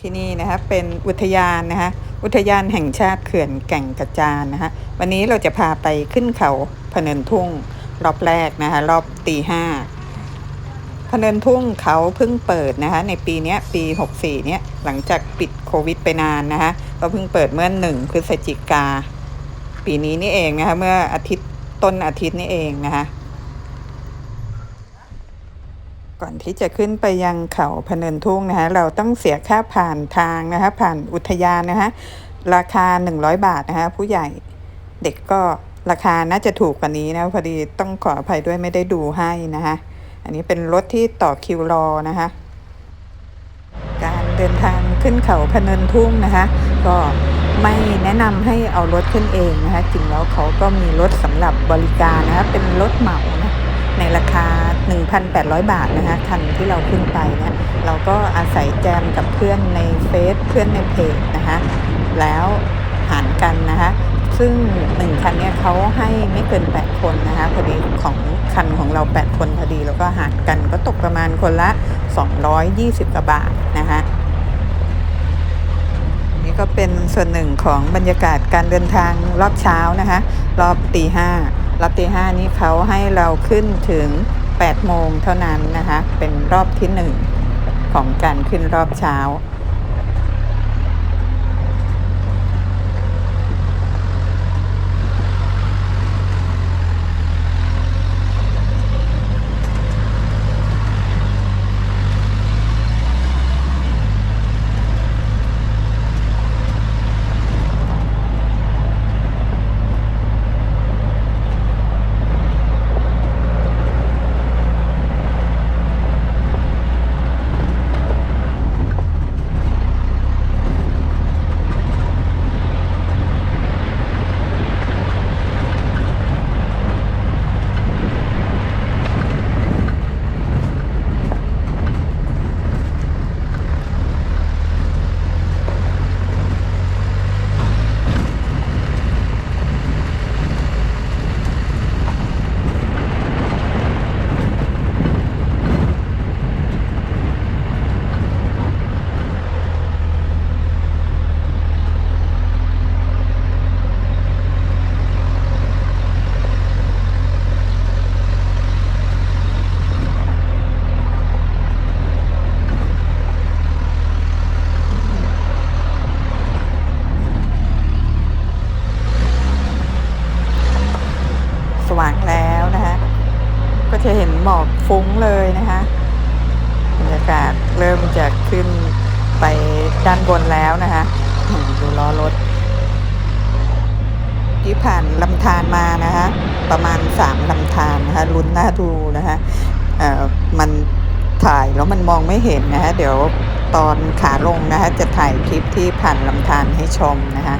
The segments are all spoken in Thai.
ที่นี่นะคะเป็นอุทยานนะคะอุทยานแห่งชาติเขื่อนแก่งกระจานนะคะวันนี้เราจะพาไปขึ้นเขาพะเนินทุ่งรอบแรกนะคะรอบตีห้าพะเนินทุ่งเขาเพิ่งเปิดนะคะในปีนี้ปี 64เนี้ยหลังจากปิดโควิดไปนานนะคะก็เพิ่งเปิดเมื่อหนึ่งพฤศจิกา ปีนี้นี่เองนะคะเมื่ออาทิตย์ต้นอาทิตย์นี่เองนะคะ ก่อนที่จะขึ้นไปยังเขาพเนินทุ่งนะคะเราต้องเสียค่าผ่านทางนะคะผ่านอุทยานนะคะราคา 100 บาทนะคะผู้ใหญ่เด็กก็ราคาน่าจะถูกกว่านี้นะพอดีต้องขออภัยด้วยไม่ได้ดูให้นะคะอันนี้เป็นรถที่ต่อคิวรอนะคะการเดินทางขึ้นเขาพเนินทุ่งนะคะก็ไม่แนะนำให้เอารถขึ้นเองนะคะจริงแล้วเขาก็มีรถสำหรับบริการนะคะเป็นรถเหมา ในราคา 1,800 บาทนะคะคันที่เราขึ้นไปเนี่ยเราก็อาศัยแจมกับเพื่อนในเฟซเพื่อนในเพจนะคะแล้วหารกันนะคะซึ่งหนึ่งคันเนี่ยเขาให้ไม่เกิน 8 คนนะคะพอดีของคันของเรา 8 คนพอดีแล้วก็หารกันก็ตกประมาณคนละ 220กว่าบาทนะคะนี่ก็เป็นส่วนหนึ่งของบรรยากาศการเดินทางรอบเช้านะคะรอบตีห้า รอบตีห้านี้เขาให้เราขึ้นถึง 8 โมงเท่านั้นนะคะ เป็นรอบที่หนึ่งของการขึ้นรอบเช้า ส ว่างแล้วนะคะก็จะเห็นหมอกฟุ้งเลยนะคะบรรยากาศเริ่มจะขึ้นไปด้านบนแล้วนะคะดูล้อรถ ที่ผ่านลำธารมานะคะ ประมาณสามลำธารนะคะลุ้นหน้าดูนะคะเอ่อมันถ่ายแล้วมันมองไม่เห็นนะคะเดี๋ยวตอนขาลงนะคะจะถ่ายคลิปที่ผ่านลำธารให้ชมนะคะ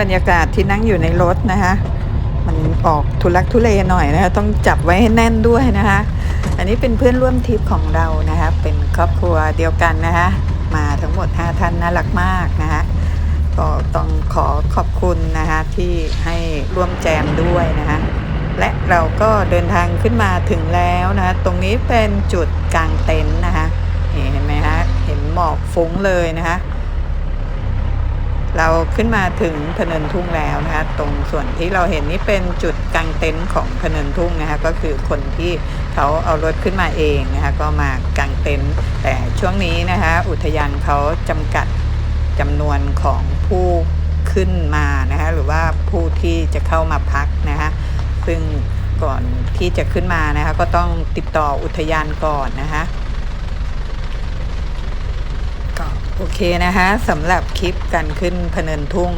บรรยากาศที่นั่งอยู่ในรถนะคะ มันออกทุลักทุเลหน่อยนะคะ ต้องจับไว้ให้แน่นด้วยนะคะ อันนี้เป็นเพื่อนร่วมทริปของเรานะคะ เป็นครอบครัวเดียวกันนะคะ มาทั้งหมด 5 ท่านน่ารักมากนะคะก็ต้องขอขอบคุณนะคะที่ให้ร่วมแจมด้วยนะคะและเราก็เดินทางขึ้นมาถึงแล้วนะคะตรงนี้เป็นจุดกลางเต็นท์นะคะเห็นไหมคะเห็นหมอกฟุ้งเลยนะคะ เราขึ้นมาถึงพะเนินทุ่งแล้วนะคะตรงส่วนที่เราเห็นนี่เป็นจุดกางเต็นท์ของพะเนินทุ่งนะคะก็คือคนที่เขาเอารถขึ้นมาเองนะคะก็มากางเต็นท์แต่ช่วงนี้นะคะอุทยานเขาจำกัดจำนวนของผู้ขึ้นมานะคะหรือว่าผู้ที่จะเข้ามาพักนะคะซึ่งก่อนที่จะขึ้นมานะคะก็ต้องติดต่ออุทยานก่อนนะคะ ก็ โอเคนะคะสำหรับคลิปการขึ้นพเนินทุ่ง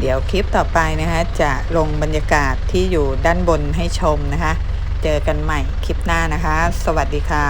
เดี๋ยวคลิปต่อไปนะคะจะลงบรรยากาศที่อยู่ด้านบนให้ชมนะคะ เจอกันใหม่คลิปหน้านะคะ สวัสดีค่ะ